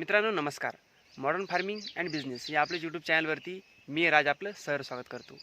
मित्रांनो नमस्कार. Modern farming and business या आपल्या यूट्यूब चॅनलवरती मी राज आपलं सर स्वागत करतो.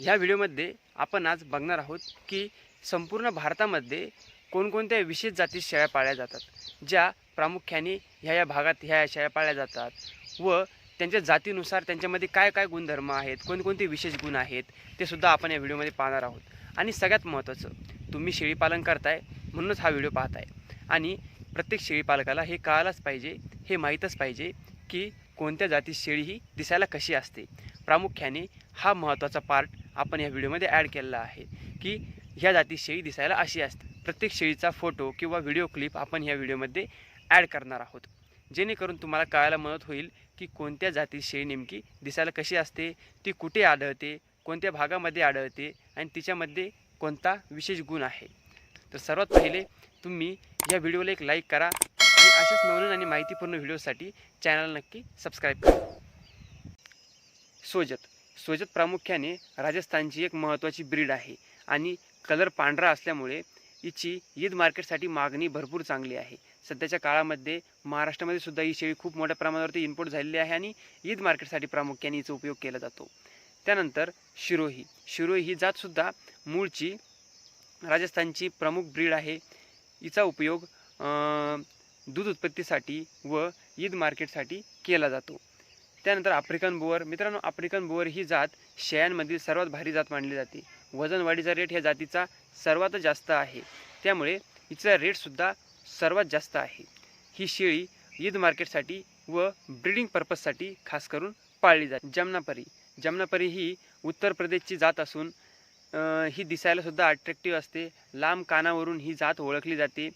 ह्या व्हिडिओमध्ये आपण आज बघणार आहोत की संपूर्ण भारतामध्ये कोणकोणत्या विशेष जाती शेळ्या पाळल्या जातात ज्या प्रामुख्याने ह्या या भागात ह्या शेळ्या पाळल्या जातात व त्यांच्या जातीनुसार त्यांच्यामध्ये काय काय गुणधर्म आहेत कोणकोणते विशेष गुण आहेत ते सुद्धा आपण या व्हिडिओमध्ये पाहणार आहोत. आणि सगळ्यात महत्त्वाचं तुम्ही शेळीपालन करताय म्हणूनच हा व्हिडिओ पाहताय. आणि प्रत्येक शेळीपालकाला हे कळायलाच पाहिजे हे माहीतच पाहिजे की कोणत्या जाती शेळी ही दिसायला कशी असते. प्रामुख्याने हा महत्त्वाचा पार्ट आपण या व्हिडिओमध्ये ॲड केलेला आहे की ह्या जाती शेळी दिसायला अशी असते. प्रत्येक शेळीचा फोटो किंवा व्हिडिओ क्लिप आपण ह्या व्हिडिओमध्ये ॲड करणार आहोत. जेणेकरून तुम्हाला कळायला मदत होईल की कोणत्या जाती शेळी नेमकी दिसायला कशी असते ती कुठे आढळते कोणत्या भागामध्ये आढळते आणि तिच्यामध्ये कोणता विशेष गुण आहे. तर सर्वात पहिले तुम्ही या व्हिडिओला एक लाईक करा अशाच नवनवीन आणि माहितीपूर्ण व्हिडिओसाठी चॅनल नक्की सबस्क्राईब करा. सोजत. सोजत प्रामुख्याने राजस्थानची एक महत्त्वाची ब्रीड आहे आणि कलर पांढरा असल्यामुळे हिची ईद मार्केटसाठी मागणी भरपूर चांगली आहे. सध्याच्या काळामध्ये महाराष्ट्रामध्ये सुद्धा ही शेळी खूप मोठ्या प्रमाणावरती इम्पोर्ट झालेली आहे आणि ईद मार्केटसाठी प्रामुख्याने हिचा उपयोग केला जातो. त्यानंतर शिरोही. शिरोही ही जातसुद्धा मूळची राजस्थानची प्रमुख ब्रीड आहे. हिचा उपयोग अं, दूध उत्पत्तीसाठी व ईद मार्केटसाठी केला जातो. त्यानंतर आफ्रिकन बोअर मित्रांनो आफ्रिकन बोअर ही जात शेळ्यांमधील सर्वात भारी जात मानली जाते. वजनवाढीचा रेट ह्या जातीचा सर्वात जास्त आहे. त्यामुळे हिचा रेटसुद्धा सर्वात जास्त आहे. ही शेळी ईद मार्केटसाठी व ब्रीडिंग पर्पजसाठी खास करून पाळली जाते. जमनापरी जमनापरी ही उत्तर प्रदेशची जात असून ही दिसायलासुद्धा अट्रॅक्टिव्ह असते. लांब कानावरून ही जात ओळखली जाते.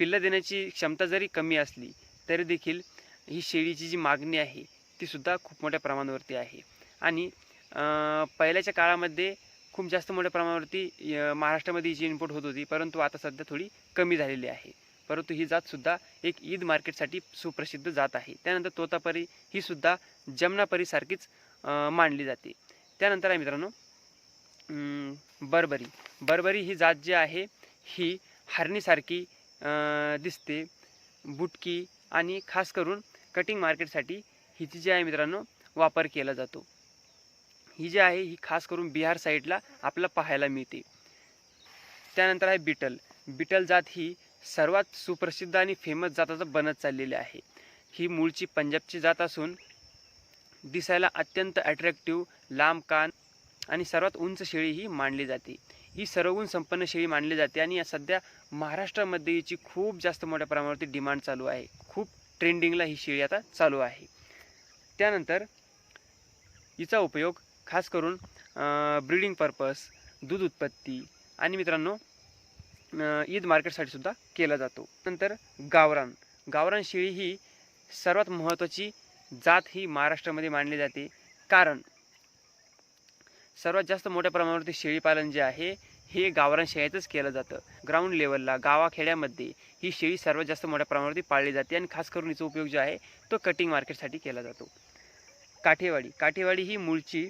पिल्लं देण्याची क्षमता जरी कमी असली तरी देखील ही शेळीची जी मागणी आहे ती सुद्धा खूप मोठ्या प्रमाणावरती आहे. आणि पहिल्याच्या काळामध्ये खूप जास्त मोठ्या प्रमाणावरती महाराष्ट्रामध्ये हिची इनपुट होत होती परंतु आता सध्या थोडी कमी झालेली आहे. परंतु ही जातसुद्धा एक ईद मार्केटसाठी सुप्रसिद्ध जात आहे. त्यानंतर तोतापरी ही सुद्धा जमनापरीसारखीच मानली जाते. त्यानंतर आहे मित्रांनो बरबरी. बरबरी ही जात जी आहे ही हरणीसारखी दिसते. बुटकी आणि खास करून कटिंग मार्केटसाठी हिची जी आहे मित्रांनो वापर केला जातो. ही जी आहे ही खास करून बिहार साईडला आपल्याला पाहायला मिळते. त्यानंतर आहे बिटल. बिटल जात ही सर्वात सुप्रसिद्ध आणि फेमस जाताचं बनत चाललेली आहे. ही मूळची पंजाबची जात असून दिसायला अत्यंत अट्रॅक्टिव्ह लांब कान आणि सर्वात उंच शेळी ही मानली जाते. ही सर्वगुण संपन्न शेळी मानली जाते आणि या सध्या महाराष्ट्रामध्ये हिची खूप जास्त मोठ्या प्रमाणावरती डिमांड चालू आहे. खूप ट्रेंडिंगला ही शेळी आता चालू आहे. त्यानंतर हिचा उपयोग खास करून ब्रीडिंग पर्पस दूध उत्पत्ती आणि मित्रांनो ईद मार्केटसाठी सुद्धा केला जातो. नंतर गावरान. गावरान शेळी ही सर्वात महत्त्वाची जात ही महाराष्ट्रामध्ये मानली जाते. कारण सर्वात जास्त मोठ्या प्रमाणावरती शेळीपालन जे आहे हे गावरान शेळ्यातच केलं जातं. ग्राउंड लेवलला गावाखेड्यामध्ये ही शेळी सर्वात जास्त मोठ्या प्रमाणावरती पाळली जाते आणि खास करून हिचा उपयोग जो आहे तो कटिंग मार्केटसाठी केला जातो. काठेवाडी काठेवाडी ही मूळची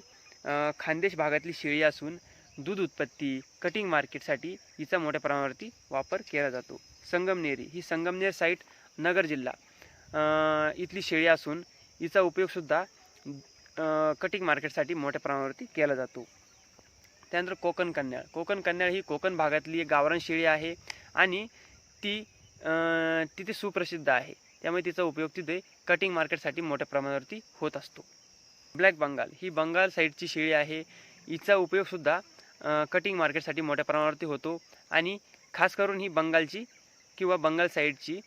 खानदेश भागातली शेळी असून दूध उत्पत्ती कटिंग मार्केटसाठी हिचा मोठ्या प्रमाणावरती वापर केला जातो. संगमनेरी ही संगमनेर साईट नगर जिल्हा इथली शेळी असून हिचा उपयोगसुद्धा कटिंग मार्केटसाठी मोठ्या प्रमाणावरती केला जातो. त्यानंतर कोकण कन्याळ. कोकण कन्याळ ही कोकण भागातली एक गावरान शेळी आहे आणि ती तिथे सुप्रसिद्ध आहे. त्यामुळे तिचा उपयोग तिथे कटिंग मार्केटसाठी मोठ्या प्रमाणावरती होत असतो. ब्लॅक बंगाल ही बंगाल साईडची शेळी आहे. हिचा उपयोगसुद्धा कटिंग मार्केटसाठी मोठ्या प्रमाणावरती होतो आणि खास करून ही बंगालची किंवा बंगाल साईडची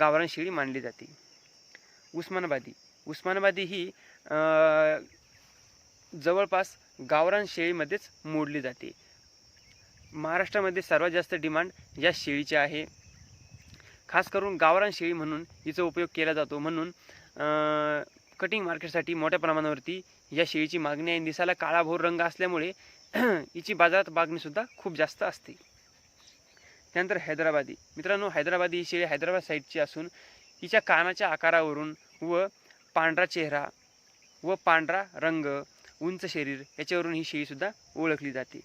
गावरान शेळी मानली जाते. उस्मानाबादी. उस्मानाबादी ही जवळपास गावरान शेळीमध्येच मोडली जाते. महाराष्ट्रामध्ये सर्वात जास्त डिमांड या शेळीची आहे. खास करून गावरान शेळी म्हणून हिचा उपयोग केला जातो. म्हणून कटिंग मार्केटसाठी मोठ्या प्रमाणावरती या शेळीची मागणी आहे. दिसायला काळाभोर रंग असल्यामुळे हिची बाजारात मागणीसुद्धा खूप जास्त असते. त्यानंतर हैदराबादी. मित्रांनो हैदराबादी ही शेळी हैदराबाद साईडची असून हिच्या कानाच्या आकारावरून व पांढरा चेहरा व पांढरा रंग उंच शरीर याच्यावरून ही शेळीसुद्धा ओळखली जाते.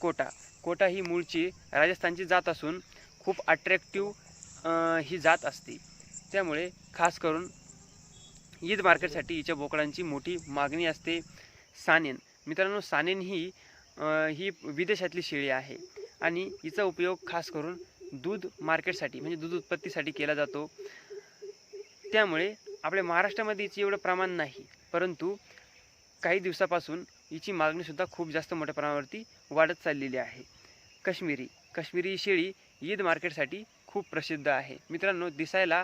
कोटा. कोटा ही मूळची राजस्थानची जात असून खूप अट्रॅक्टिव्ह ही जात असते. त्यामुळे खास करून ईद मार्केटसाठी हिच्या बोकडांची मोठी मागणी असते सानेन. मित्रांनो सानेन ही ही विदेशातली शेळी आहे आणि हिचा उपयोग खास करून दूध मार्केटसाठी म्हणजे दूध उत्पत्तीसाठी केला जातो. त्यामुळे आपल्या महाराष्ट्रामध्ये हिची एवढं प्रमाण नाही. परंतु काही दिवसापासून हिची मागणीसुद्धा खूप जास्त मोठ्या प्रमाणावरती वाढत चाललेली आहे. काश्मीरी काश्मीरी ही शेळी ईद मार्केटसाठी खूप प्रसिद्ध आहे. मित्रांनो दिसायला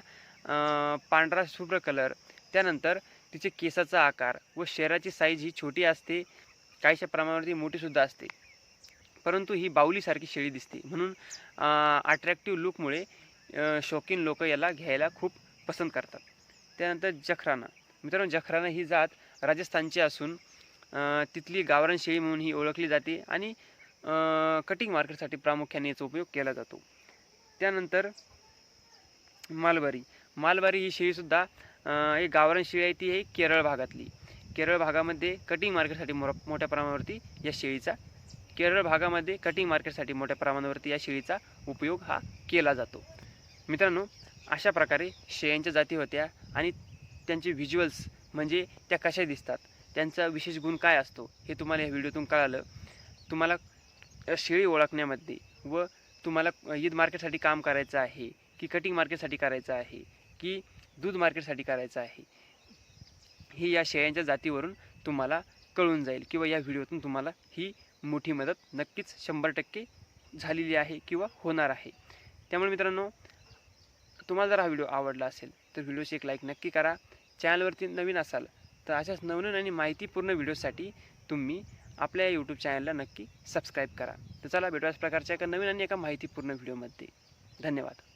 पांढरा शुभ्र कलर त्यानंतर तिचे केसाचा आकार व शरीराची साईज ही छोटी असते काहीशा प्रमाणावरती मोठीसुद्धा असते. परंतु ही बाहुलीसारखी शेळी दिसते. म्हणून अट्रॅक्टिव्ह लुकमुळे शौकीन लोक याला घ्यायला खूप पसंत करतात. त्यानंतर जखराना. मित्रांनो जखराना ही जात राजस्थानची असून तिथली गावरान शेळी म्हणून ही ओळखली जाते आणि कटिंग मार्केटसाठी प्रामुख्याने याचा उपयोग केला जातो. त्यानंतर मालबारी. मालबारी ही शेळीसुद्धा एक गावरान शेळी आहे ती आहे केरळ भागातली. केरळ भागामध्ये कटिंग मार्केटसाठी मो मोठ्या प्रमाणावरती या शेळीचा केरळ भागामध्ये कटिंग मार्केटसाठी मोठ्या प्रमाणावरती या शेळीचा उपयोग हा केला जातो. मित्रांनो अशा प्रकारे शेळ्यांच्या जाती होत्या आणि त्यांचे व्हिज्युअल्स म्हणजे त्या कशा दिसतात त्यांचा विशेष गुण काय असतो हे तुम्हाला या व्हिडिओतून कळालं. तुम्हाला शेळी ओळखण्यामध्ये व तुम्हाला ईद मार्केटसाठी काम करायचं आहे की कटिंग मार्केटसाठी करायचं आहे की दूध मार्केटसाठी करायचं आहे हे या शेळ्यांच्या जातीवरून तुम्हाला कळून जाईल किंवा या व्हिडिओतून तुम्हाला ही मोठी मदत नक्कीच शंभर टक्के झालेली आहे किंवा होणार आहे. त्यामुळे मित्रांनो तुम्हाला जर हा व्हिडिओ आवडला असेल तर व्हिडिओची एक लाईक नक्की करा. चॅनलवरती नवीन असाल तर अशाच नवनवीन आणि माहितीपूर्ण व्हिडिओसाठी तुम्ही आपल्या या यूट्यूब चॅनलला नक्की सबस्क्राईब करा. तर चला भेटू प्रकारच्या एका नवीन आणि एका माहितीपूर्ण व्हिडिओमध्ये. धन्यवाद.